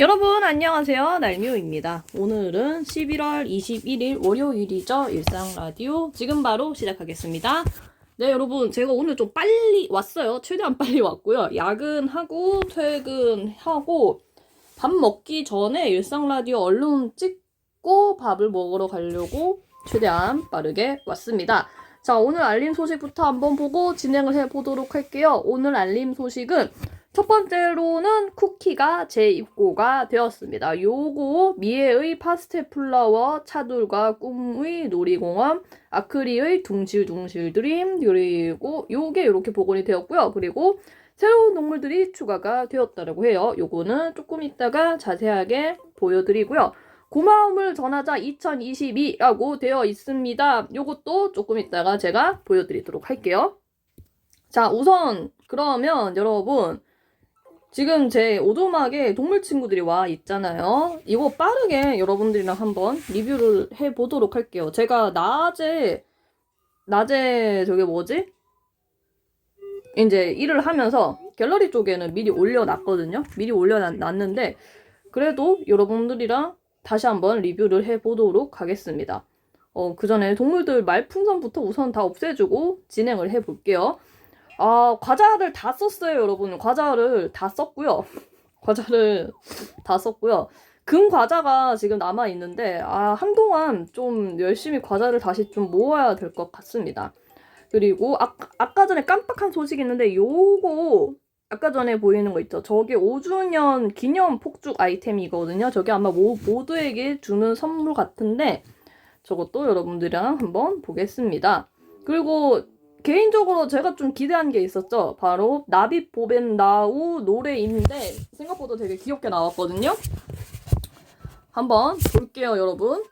여러분 안녕하세요. 날미호입니다. 오늘은 11월 21일 월요일이죠. 일상 라디오. 지금 바로 시작하겠습니다. 네 여러분 제가 오늘 좀 빨리 왔어요. 최대한 빨리 왔고요. 야근하고 퇴근하고 밥 먹기 전에 일상 라디오 얼른 찍고 밥을 먹으러 가려고 최대한 빠르게 왔습니다. 자 오늘 알림 소식부터 한번 보고 진행을 해보도록 할게요. 오늘 알림 소식은 첫 번째로는 쿠키가 재입고가 되었습니다. 요거 미에의 파스텔 플라워, 차돌과 꿈의 놀이공원, 아크리의 둥실둥실 드림, 그리고 요게 이렇게 복원이 되었고요. 그리고 새로운 동물들이 추가가 되었다고 해요. 요거는 조금 이따가 자세하게 보여드리고요. 고마움을 전하자 2022라고 되어 있습니다. 요것도 조금 이따가 제가 보여드리도록 할게요. 자, 우선 그러면 여러분 지금 제 오두막에 동물 친구들이 와 있잖아요. 이거 빠르게 여러분들이랑 한번 리뷰를 해보도록 할게요. 제가 낮에, 낮에 저게 뭐지? 이제 일을 하면서 갤러리 쪽에는 미리 올려놨거든요. 미리 올려놨는데, 그래도 여러분들이랑 다시 한번 리뷰를 해보도록 하겠습니다. 어, 그 전에 동물들 말풍선부터 우선 다 없애주고 진행을 해볼게요. 아, 과자를 다 썼어요, 여러분. 과자를 다 썼고요. 과자를 다 썼고요. 금 과자가 지금 남아 있는데 아, 한동안 좀 열심히 과자를 다시 좀 모아야 될 것 같습니다. 그리고 아, 아까 전에 깜빡한 소식이 있는데 요거 아까 전에 보이는 거 있죠? 저게 5주년 기념 폭죽 아이템이거든요. 저게 아마 모, 모두에게 주는 선물 같은데 저것도 여러분들이랑 한번 보겠습니다. 그리고 개인적으로 제가 좀 기대한 게 있었죠. 바로 나비 보벤 나우 노래인데 생각보다 되게 귀엽게 나왔거든요. 한번 볼게요, 여러분.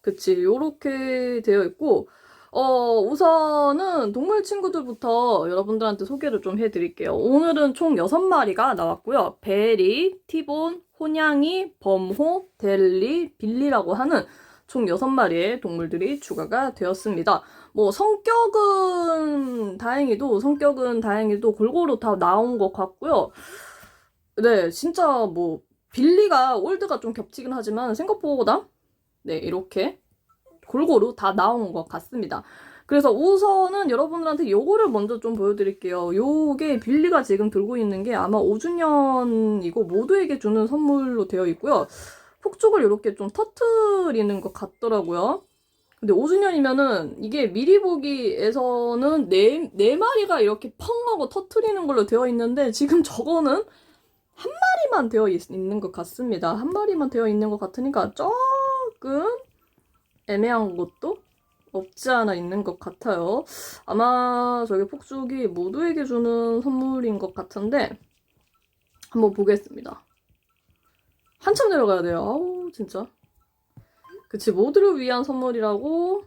그치, 요렇게 되어 있고, 어, 우선은 동물 친구들부터 여러분들한테 소개를 좀 해드릴게요. 오늘은 총 6마리가 나왔고요. 베리, 티본, 혼양이, 범호, 델리, 빌리라고 하는 총 6마리의 동물들이 추가가 되었습니다. 뭐 성격은 다행히도 성격은 다행히도 골고루 다 나온 것 같고요. 네, 진짜 뭐 빌리가 올드가 좀 겹치긴 하지만 생각보다 네, 이렇게 골고루 다 나온 것 같습니다. 그래서 우선은 여러분들한테 요거를 먼저 좀 보여드릴게요. 요게 빌리가 지금 들고 있는 게 아마 5주년이고 모두에게 주는 선물로 되어 있고요. 폭죽을 이렇게 좀 터트리는 것 같더라고요. 근데 5주년이면은 이게 미리 보기에서는 네, 네 마리가 이렇게 펑 하고 터트리는 걸로 되어 있는데 지금 저거는 한 마리만 되어 있, 있는 것 같습니다. 한 마리만 되어 있는 것 같으니까 조금 애매한 것도 없지 않아 있는 것 같아요. 아마 저게 폭죽이 모두에게 주는 선물인 것 같은데 한번 보겠습니다. 한참 내려가야 돼요. 아우 진짜. 그치 모두를 위한 선물이라고.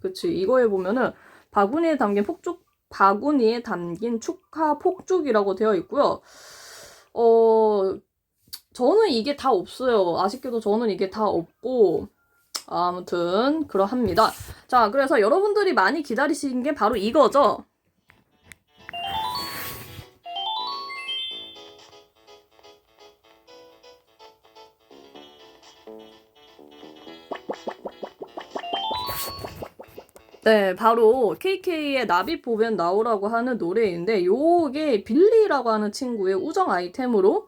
그치 이거에 보면은 바구니에 담긴 폭죽 바구니에 담긴 축하 폭죽이라고 되어 있고요. 어 저는 이게 다 없어요. 아쉽게도 저는 이게 다 없고 아무튼 그러합니다. 자 그래서 여러분들이 많이 기다리신 게 바로 이거죠. 네, 바로 KK의 나비 보면 나오라고 하는 노래인데 요게 빌리라고 하는 친구의 우정 아이템으로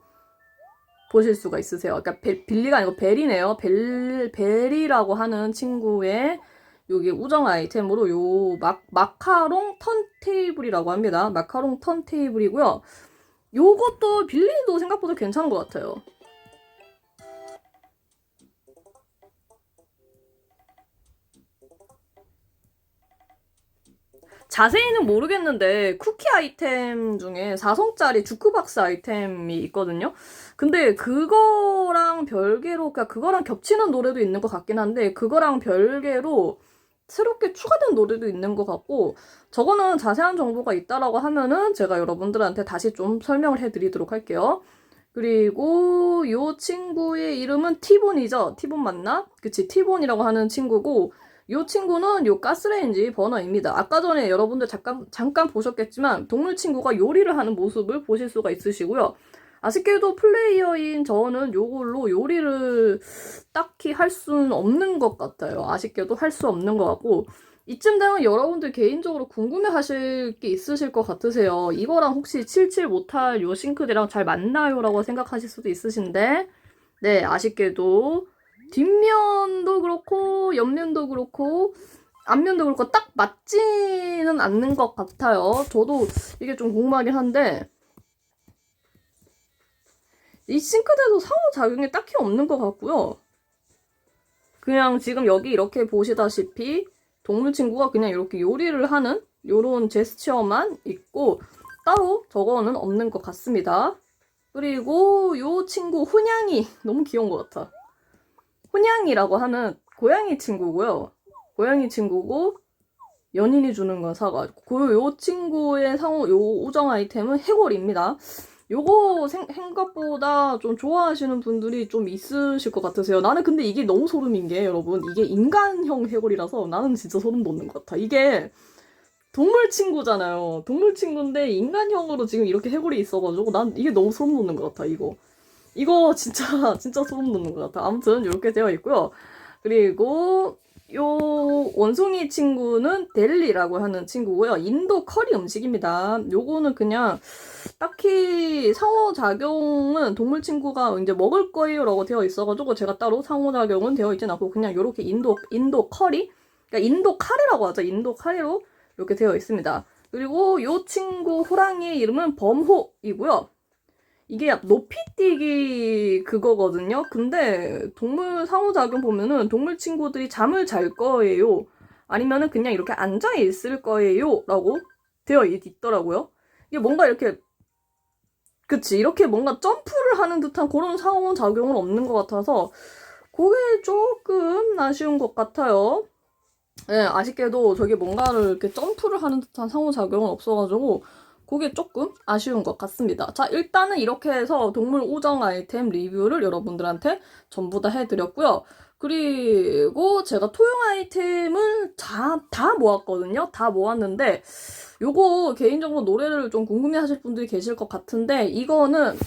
보실 수가 있으세요. 그러니까 벨, 빌리가 아니고 벨이네요. 벨 벨이라고 하는 친구의 요게 우정 아이템으로 요 마, 마카롱 턴테이블이라고 합니다. 마카롱 턴테이블이고요. 요것도 빌리도 생각보다 괜찮은 것 같아요. 자세히는 모르겠는데 쿠키 아이템 중에 4성짜리 주크박스 아이템이 있거든요. 근데 그거랑 별개로 그러니까 그거랑 겹치는 노래도 있는 것 같긴 한데 그거랑 별개로 새롭게 추가된 노래도 있는 것 같고 저거는 자세한 정보가 있다라고 하면은 제가 여러분들한테 다시 좀 설명을 해드리도록 할게요. 그리고 이 친구의 이름은 티본이죠. 티본 맞나? 그치 티본이라고 하는 친구고 이 친구는 요 가스레인지 버너입니다. 아까 전에 여러분들 잠깐, 잠깐 보셨겠지만 동물 친구가 요리를 하는 모습을 보실 수가 있으시고요. 아쉽게도 플레이어인 저는 요걸로 요리를 딱히 할 수는 없는 것 같아요. 아쉽게도 할 수 없는 것 같고 이쯤 되면 여러분들 개인적으로 궁금해 하실 게 있으실 것 같으세요. 이거랑 혹시 77 못할 요 싱크대랑 잘 맞나요? 라고 생각하실 수도 있으신데 네, 아쉽게도 뒷면도 그렇고 옆면도 그렇고 앞면도 그렇고 딱 맞지는 않는 것 같아요. 저도 이게 좀 궁금하긴 한데 이 싱크대도 상호작용이 딱히 없는 것 같고요. 그냥 지금 여기 이렇게 보시다시피 동물 친구가 그냥 이렇게 요리를 하는 요런 제스처만 있고 따로 저거는 없는 것 같습니다. 그리고 요 친구 훈양이 너무 귀여운 것 같아. 훈양이라고 하는 고양이 친구고요. 고양이 친구고 연인이 주는 건 사과. 그리고 요 친구의 상호 요 우정 아이템은 해골입니다. 요거 생, 생각보다 좀 좋아하시는 분들이 좀 있으실 것 같으세요. 나는 근데 이게 너무 소름인 게 여러분 이게 인간형 해골이라서 나는 진짜 소름 돋는 것 같아. 이게 동물 친구잖아요. 동물 친구인데 인간형으로 지금 이렇게 해골이 있어가지고 난 이게 너무 소름 돋는 것 같아. 이거 이거 진짜 진짜 소름 돋는 것 같아. 아무튼 이렇게 되어 있고요. 그리고 요 원숭이 친구는 델리라고 하는 친구고요. 인도 커리 음식입니다. 요거는 그냥 딱히 상호작용은 동물 친구가 이제 먹을 거예요라고 되어 있어가지고 제가 따로 상호작용은 되어 있진 않고 그냥 요렇게 인도 인도 커리 그러니까 인도 카레라고 하죠. 인도 카레로 이렇게 되어 있습니다. 그리고 요 친구 호랑이의 이름은 범호이고요. 이게 높이뛰기 그거거든요. 근데 동물 상호작용 보면은 동물 친구들이 잠을 잘 거예요. 아니면은 그냥 이렇게 앉아 있을 거예요. 라고 되어 있- 있더라고요. 이게 뭔가 이렇게 그치 이렇게 뭔가 점프를 하는 듯한 그런 상호작용은 없는 것 같아서 그게 조금 아쉬운 것 같아요. 네, 아쉽게도 저게 뭔가를 이렇게 점프를 하는 듯한 상호작용은 없어가지고 그게 조금 아쉬운 것 같습니다. 자, 일단은 이렇게 해서 동물 우정 아이템 리뷰를 여러분들한테 전부 다 해드렸고요. 그리고 제가 토용 아이템을 다, 다 모았거든요. 다 모았는데 요거 개인적으로 노래를 좀 궁금해 하실 분들이 계실 것 같은데 이거는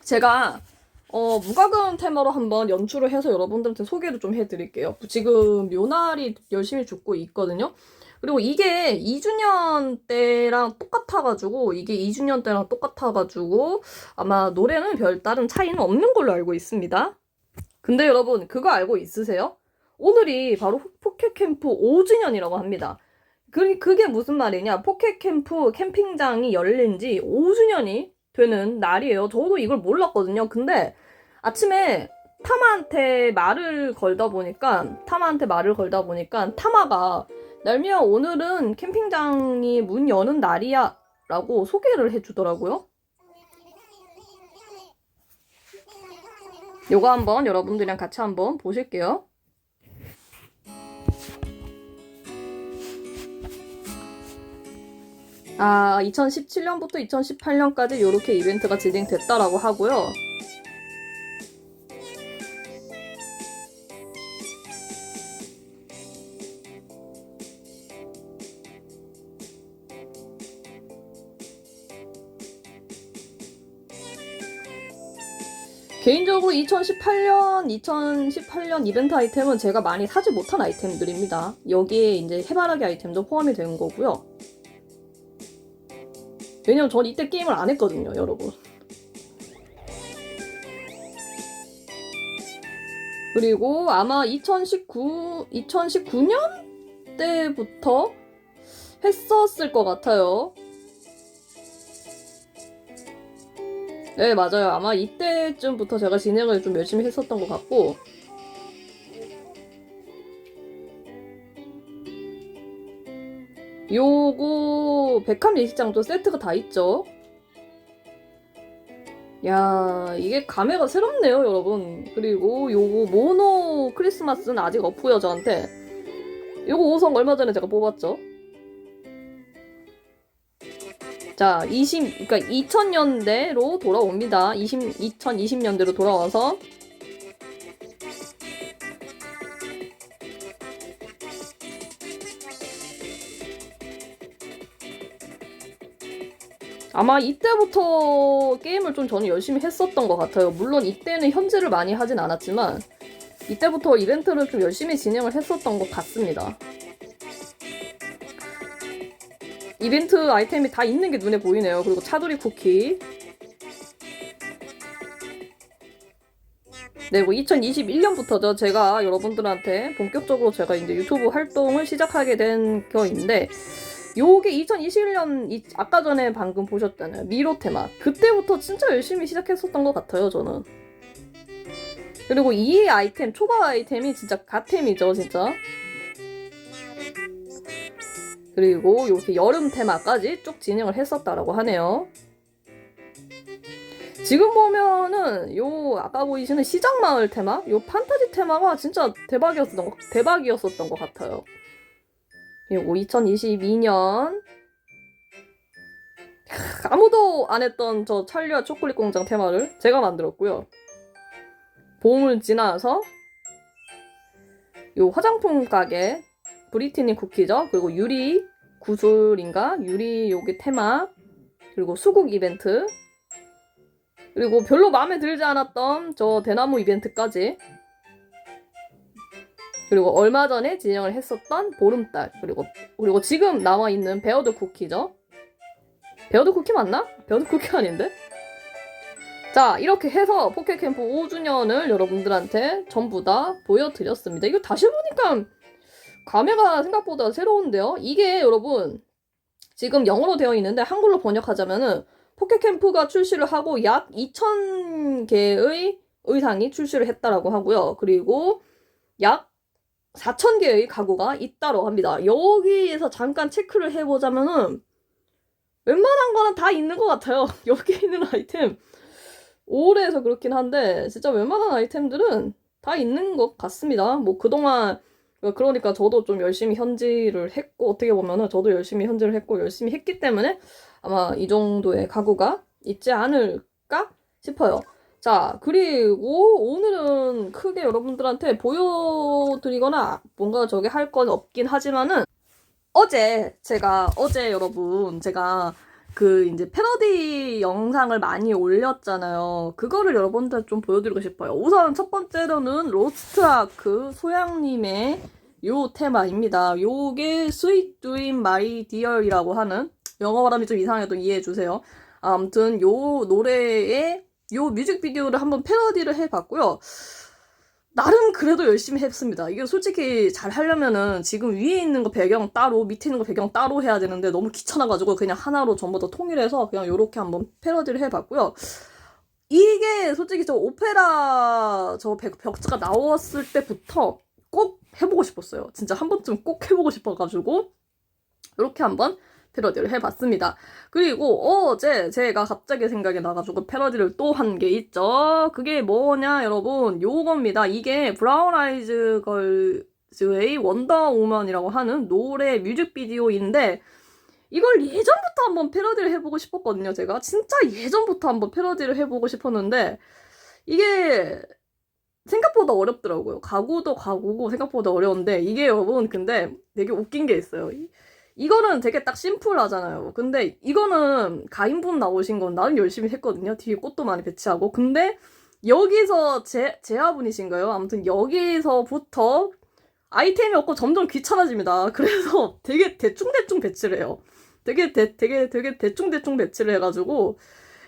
제가 어, 무과금 테마로 한번 연출을 해서 여러분들한테 소개를 좀 해드릴게요. 지금 묘날이 열심히 죽고 있거든요. 그리고 이게 2주년 때랑 똑같아가지고, 이게 2주년 때랑 똑같아가지고, 아마 노래는 별 다른 차이는 없는 걸로 알고 있습니다. 근데 여러분, 그거 알고 있으세요? 오늘이 바로 포켓캠프 5주년이라고 합니다. 그, 그게 무슨 말이냐? 포켓캠프 캠핑장이 열린 지 5주년이 되는 날이에요. 저도 이걸 몰랐거든요. 근데 아침에 타마한테 말을 걸다 보니까 타마한테 말을 걸다 보니까 타마가 날미야 오늘은 캠핑장이 문 여는 날이야 라고 소개를 해주더라고요. 요거 한번 여러분들이랑 같이 한번 보실게요. 아, 2017년부터 2018년까지 이렇게 이벤트가 진행됐다라고 하고요. 개인적으로 2018년, 2018년 이벤트 아이템은 제가 많이 사지 못한 아이템들입니다. 여기에 이제 해바라기 아이템도 포함이 된 거고요. 왜냐면 전 이때 게임을 안 했거든요, 여러분. 그리고 아마 2019, 2019년 때부터 했었을 것 같아요. 네, 맞아요. 아마 이때쯤부터 제가 진행을 좀 열심히 했었던 것 같고. 요거 백합 예식장도 세트가 다 있죠. 야, 이게 감회가 새롭네요, 여러분. 그리고 요거 모노 크리스마스는 아직 없고요, 저한테. 요거 5성 얼마 전에 제가 뽑았죠. 자, 20, 그러니까 2000년대로 돌아옵니다. 20, 2020년대로 돌아와서 아마 이때부터 게임을 좀 저는 열심히 했었던 것 같아요. 물론 이때는 현질을 많이 하진 않았지만 이때부터 이벤트를 좀 열심히 진행을 했었던 것 같습니다. 이벤트 아이템이 다 있는 게 눈에 보이네요. 그리고 차돌이 쿠키. 네, 뭐 2021년부터죠. 제가 여러분들한테 본격적으로 제가 이제 유튜브 활동을 시작하게 된 거인데, 요게 2021년, 이, 아까 전에 방금 보셨잖아요. 미로 테마. 그때부터 진짜 열심히 시작했었던 것 같아요, 저는. 그리고 이 아이템, 초밥 아이템이 진짜 가템이죠, 진짜. 그리고 이렇게 여름 테마까지 쭉 진행을 했었다라고 하네요. 지금 보면은 요 아까 보이시는 시장 마을 테마, 요 판타지 테마가 진짜 대박이었었던 거, 대박이었었던 것 같아요. 그리고 2022년 아무도 안 했던 저 찰리와 초콜릿 공장 테마를 제가 만들었고요. 봄을 지나서 요 화장품 가게 브리티니 쿠키죠. 그리고 유리 구슬인가 유리 요게 테마 그리고 수국 이벤트 그리고 별로 마음에 들지 않았던 저 대나무 이벤트까지 그리고 얼마 전에 진행을 했었던 보름달 그리고 그리고 지금 나와 있는 베어드 쿠키죠. 베어드 쿠키 맞나? 베어드 쿠키 아닌데? 자 이렇게 해서 포켓캠프 5주년을 여러분들한테 전부 다 보여드렸습니다. 이거 다시 보니까 감회가 생각보다 새로운데요. 이게 여러분 지금 영어로 되어 있는데 한글로 번역하자면은 포켓캠프가 출시를 하고 약 2,000개의 의상이 출시를 했다라고 하고요. 그리고 약 4,000개의 가구가 있다고 합니다. 여기에서 잠깐 체크를 해보자면은 웬만한 거는 다 있는 것 같아요. 여기 있는 아이템. 올해에서 그렇긴 한데 진짜 웬만한 아이템들은 다 있는 것 같습니다. 뭐 그동안 그러니까 저도 좀 열심히 현질을 했고 어떻게 보면은 저도 열심히 현질을 했고 열심히 했기 때문에 아마 이 정도의 가구가 있지 않을까 싶어요. 자, 그리고 오늘은 크게 여러분들한테 보여드리거나 뭔가 저게 할 건 없긴 하지만은 어제 제가 어제 여러분 제가 그 이제 패러디 영상을 많이 올렸잖아요. 그거를 여러분들 좀 보여드리고 싶어요. 우선 첫 번째로는 로스트 아크 소양님의 요 테마입니다. 요게 Sweet Dream My Dear이라고 하는 영어 발음이 좀 이상해도 이해해 주세요. 아무튼 요 노래의 요 뮤직비디오를 한번 패러디를 해봤고요. 나름 그래도 열심히 했습니다. 이게 솔직히 잘 하려면은 지금 위에 있는 거 배경 따로 밑에 있는 거 배경 따로 해야 되는데 너무 귀찮아가지고 그냥 하나로 전부 다 통일해서 그냥 요렇게 한번 패러디를 해봤고요. 이게 솔직히 저 오페라 저 벽- 벽지가 나왔을 때부터 꼭 해보고 싶었어요. 진짜 한 번쯤 꼭 해보고 싶어가지고 이렇게 한번 패러디를 해봤습니다. 그리고 어제 제가 갑자기 생각이 나가지고 패러디를 또 한 게 있죠. 그게 뭐냐 여러분 요겁니다. 이게 브라운 아이즈 걸즈의 원더우먼이라고 하는 노래 뮤직비디오인데 이걸 예전부터 한번 패러디를 해보고 싶었거든요. 제가 진짜 예전부터 한번 패러디를 해보고 싶었는데 이게 생각보다 어렵더라고요. 가구도 가구고 생각보다 어려운데 이게 여러분 근데 되게 웃긴 게 있어요. 이- 이거는 되게 딱 심플하잖아요. 근데 이거는 가인분 나오신 건 나름 열심히 했거든요. 뒤에 꽃도 많이 배치하고. 근데 여기서 제, 제아분이신가요? 아무튼 여기서부터 아이템이 없고 점점 귀찮아집니다. 그래서 되게 대충대충 배치를 해요. 되게 대, 되게 되게 대충대충 배치를 해가지고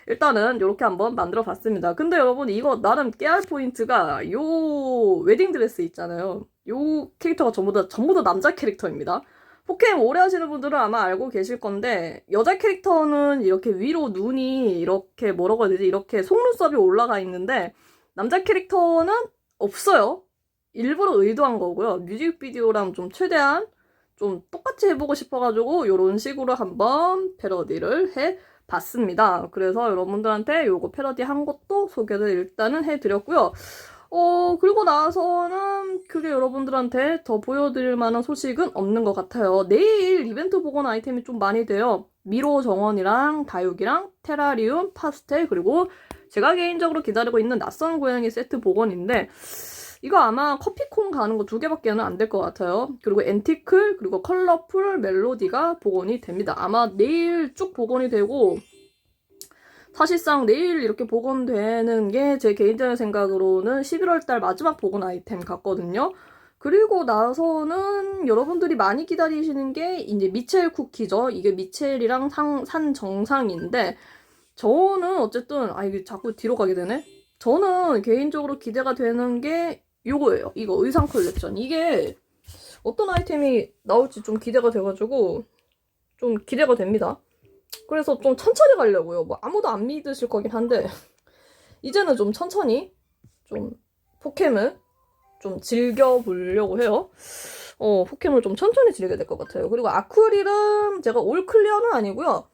일단은 이렇게 한번 만들어 봤습니다. 근데 여러분 이거 나름 깨알 포인트가 요 웨딩 드레스 있잖아요. 요 캐릭터가 전부 다 전부 다 남자 캐릭터입니다. 포켓몬 오래 하시는 분들은 아마 알고 계실 건데 여자 캐릭터는 이렇게 위로 눈이 이렇게 뭐라고 해야 되지? 이렇게 속눈썹이 올라가 있는데 남자 캐릭터는 없어요. 일부러 의도한 거고요. 뮤직비디오랑 좀 최대한 좀 똑같이 해보고 싶어가지고 이런 식으로 한번 패러디를 해 봤습니다. 그래서 여러분들한테 요거 패러디 한 것도 소개를 일단은 해드렸고요. 어, 그리고 나서는 그게 여러분들한테 더 보여드릴 만한 소식은 없는 것 같아요. 내일 이벤트 복원 아이템이 좀 많이 돼요. 미로 정원이랑 다육이랑 테라리움, 파스텔, 그리고 제가 개인적으로 기다리고 있는 낯선 고양이 세트 복원인데, 이거 아마 커피콘 가는 거 두 개밖에는 안 될 것 같아요. 그리고 앤티클, 그리고 컬러풀 멜로디가 복원이 됩니다. 아마 내일 쭉 복원이 되고, 사실상 내일 이렇게 복원되는 게 제 개인적인 생각으로는 11월 달 마지막 복원 아이템 같거든요. 그리고 나서는 여러분들이 많이 기다리시는 게 이제 미첼 쿠키죠. 이게 미첼이랑 상, 산 정상인데 저는 어쨌든 아 이게 자꾸 뒤로 가게 되네. 저는 개인적으로 기대가 되는 게 요거예요. 이거 의상 컬렉션. 이게 어떤 아이템이 나올지 좀 기대가 돼가지고 좀 기대가 됩니다. 그래서 좀 천천히 가려고요. 뭐 아무도 안 믿으실 거긴 한데 이제는 좀 천천히 좀 포켓을 좀 즐겨보려고 해요. 어, 포켓을 좀 천천히 즐겨야 될 것 같아요. 그리고 아쿠릴은 제가 올 클리어는 아니고요.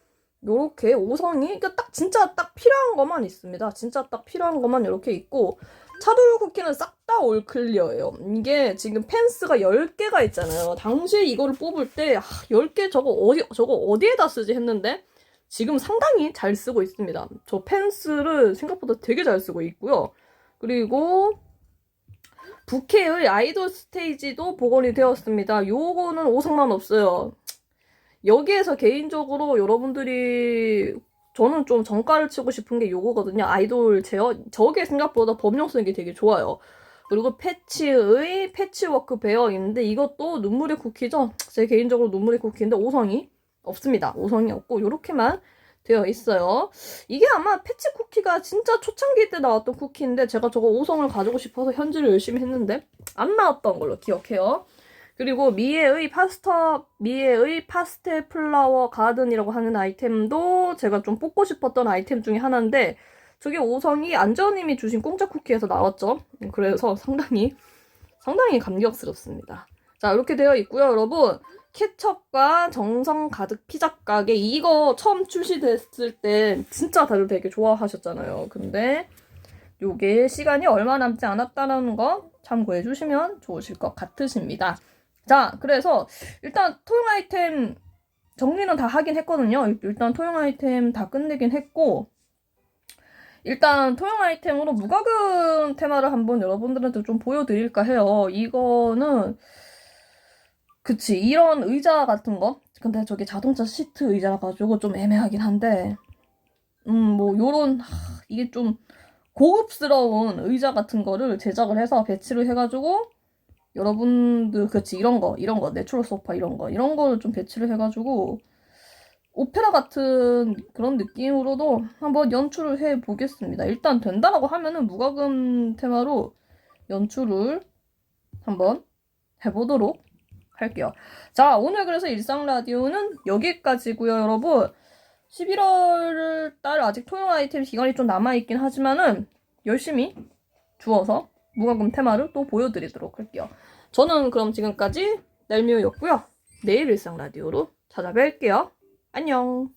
요렇게 5성이 그러니까 딱 진짜 딱 필요한 것만 있습니다. 진짜 딱 필요한 것만 이렇게 있고 차돌 쿠키는 싹 다 올 클리어예요. 이게 지금 펜스가 10개가 있잖아요. 당시에 이거를 뽑을 때 아, 10개 저거 어디 저거 어디에다 쓰지 했는데 지금 상당히 잘 쓰고 있습니다. 저 펜스를 생각보다 되게 잘 쓰고 있고요. 그리고 부캐의 아이돌 스테이지도 복원이 되었습니다. 요거는 5성만 없어요. 여기에서 개인적으로 여러분들이 저는 좀 정가를 치고 싶은 게 요거거든요. 아이돌 제어. 저게 생각보다 범용성이 되게 좋아요. 그리고 패치의 패치워크 베어인데 이것도 눈물의 쿠키죠. 제 개인적으로 눈물의 쿠키인데 5성이 없습니다. 5성이 없고 요렇게만 되어 있어요. 이게 아마 패치 쿠키가 진짜 초창기 때 나왔던 쿠키인데 제가 저거 5성을 가지고 싶어서 현질을 열심히 했는데 안 나왔던 걸로 기억해요. 그리고 미에의 파스타 미에의 파스텔 플라워 가든이라고 하는 아이템도 제가 좀 뽑고 싶었던 아이템 중에 하나인데 저게 5성이 안저님이 주신 공짜 쿠키에서 나왔죠. 그래서 상당히 상당히 감격스럽습니다. 자 이렇게 되어 있고요, 여러분. 케첩과 정성 가득 피자 가게 이거 처음 출시됐을 때 진짜 다들 되게 좋아하셨잖아요. 근데 요게 시간이 얼마 남지 않았다는 거 참고해 주시면 좋으실 것 같으십니다. 자, 그래서 일단 토용 아이템 정리는 다 하긴 했거든요. 일단 토용 아이템 다 끝내긴 했고 일단 토용 아이템으로 무과금 테마를 한번 여러분들한테 좀 보여드릴까 해요. 이거는 그치 이런 의자 같은 거 근데 저게 자동차 시트 의자라 가지고 좀 애매하긴 한데 음 뭐 요런 하, 이게 좀 고급스러운 의자 같은 거를 제작을 해서 배치를 해가지고 여러분들 그치 이런 거 이런 거 내추럴 소파 이런 거 이런 거를 좀 배치를 해가지고 오페라 같은 그런 느낌으로도 한번 연출을 해 보겠습니다. 일단 된다라고 하면은 무과금 테마로 연출을 한번 해보도록 할게요. 자, 오늘 그래서 일상 라디오는 여기까지고요, 여러분. 11월 달 아직 토용 아이템 기간이 좀 남아있긴 하지만은 열심히 주어서 무과금 테마를 또 보여드리도록 할게요. 저는 그럼 지금까지 넬미우였고요. 내일 일상 라디오로 찾아뵐게요. 안녕.